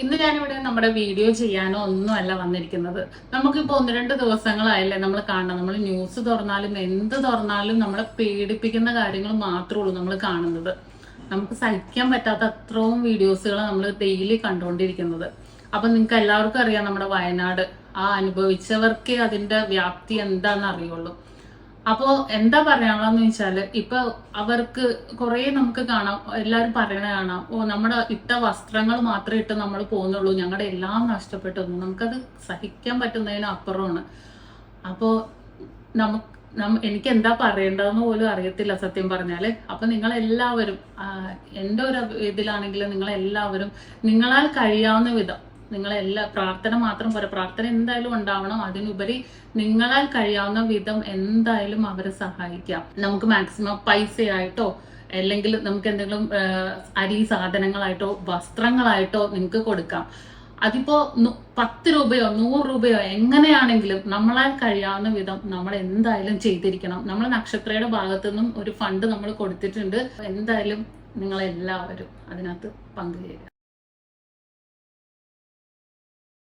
ഇന്ന് ഞാനിവിടെ നമ്മുടെ വീഡിയോ ചെയ്യാനോ ഒന്നുമല്ല വന്നിരിക്കുന്നത്. നമുക്കിപ്പോ ഒന്ന് രണ്ട് ദിവസങ്ങളായല്ലേ നമ്മൾ കാണണം. നമ്മൾ ന്യൂസ് തുറന്നാലും എന്ത് തുറന്നാലും നമ്മളെ പേടിപ്പിക്കുന്ന കാര്യങ്ങൾ മാത്രമേ ഉള്ളൂ നമ്മൾ കാണുന്നത്. നമുക്ക് സഹിക്കാൻ പറ്റാത്ത അത്രയും വീഡിയോസുകൾ നമ്മൾ ഡെയിലി കണ്ടുകൊണ്ടിരിക്കുന്നത്. അപ്പൊ നിങ്ങൾക്ക് എല്ലാവർക്കും അറിയാം നമ്മുടെ വയനാട്. ആ അനുഭവിച്ചവർക്കേ അതിന്റെ വ്യാപ്തി എന്താണെന്ന് അറിയുള്ളൂ. അപ്പോ എന്താ പറയാനുള്ളതെന്ന് വെച്ചാൽ ഇപ്പൊ അവർക്ക് കുറെ നമുക്ക് കാണാം എല്ലാരും പറയണ കാണാം ഓ നമ്മുടെ ഇട്ട വസ്ത്രങ്ങൾ മാത്രമേ ഇട്ട് നമ്മൾ പോകുന്നുള്ളൂ ഞങ്ങളുടെ എല്ലാം നഷ്ടപ്പെട്ടു നമുക്കത് സഹിക്കാൻ പറ്റുന്നതിന് അപ്പുറമാണ്. അപ്പോ നമുക്ക് എനിക്ക് എന്താ പറയേണ്ടതെന്ന് പോലും അറിയത്തില്ല സത്യം പറഞ്ഞാൽ. അപ്പൊ നിങ്ങൾ എല്ലാവരും എന്റെ ഒരു ഇതിലാണെങ്കിൽ നിങ്ങൾ എല്ലാവരും നിങ്ങളാൽ കഴിയാവുന്ന വിധം നിങ്ങളെല്ലാ പ്രാർത്ഥന മാത്രം പോരാ. പ്രാർത്ഥന എന്തായാലും ഉണ്ടാവണം. അതിനുപരി നിങ്ങളാൽ കഴിയാവുന്ന വിധം എന്തായാലും അവരെ സഹായിക്കാം നമുക്ക് മാക്സിമം പൈസയായിട്ടോ അല്ലെങ്കിൽ നമുക്ക് എന്തെങ്കിലും അരി സാധനങ്ങളായിട്ടോ വസ്ത്രങ്ങളായിട്ടോ നിങ്ങൾക്ക് കൊടുക്കാം. അതിപ്പോ പത്ത് രൂപയോ നൂറ് രൂപയോ എങ്ങനെയാണെങ്കിലും നമ്മളാൽ കഴിയാവുന്ന വിധം നമ്മൾ എന്തായാലും ചെയ്തിരിക്കണം. നമ്മൾ നക്ഷത്രയുടെ ഭാഗത്തു നിന്നും ഒരു ഫണ്ട് നമ്മൾ കൊടുത്തിട്ടുണ്ട്. എന്തായാലും നിങ്ങളെല്ലാവരും അതിനകത്ത് പങ്കുചേരുക.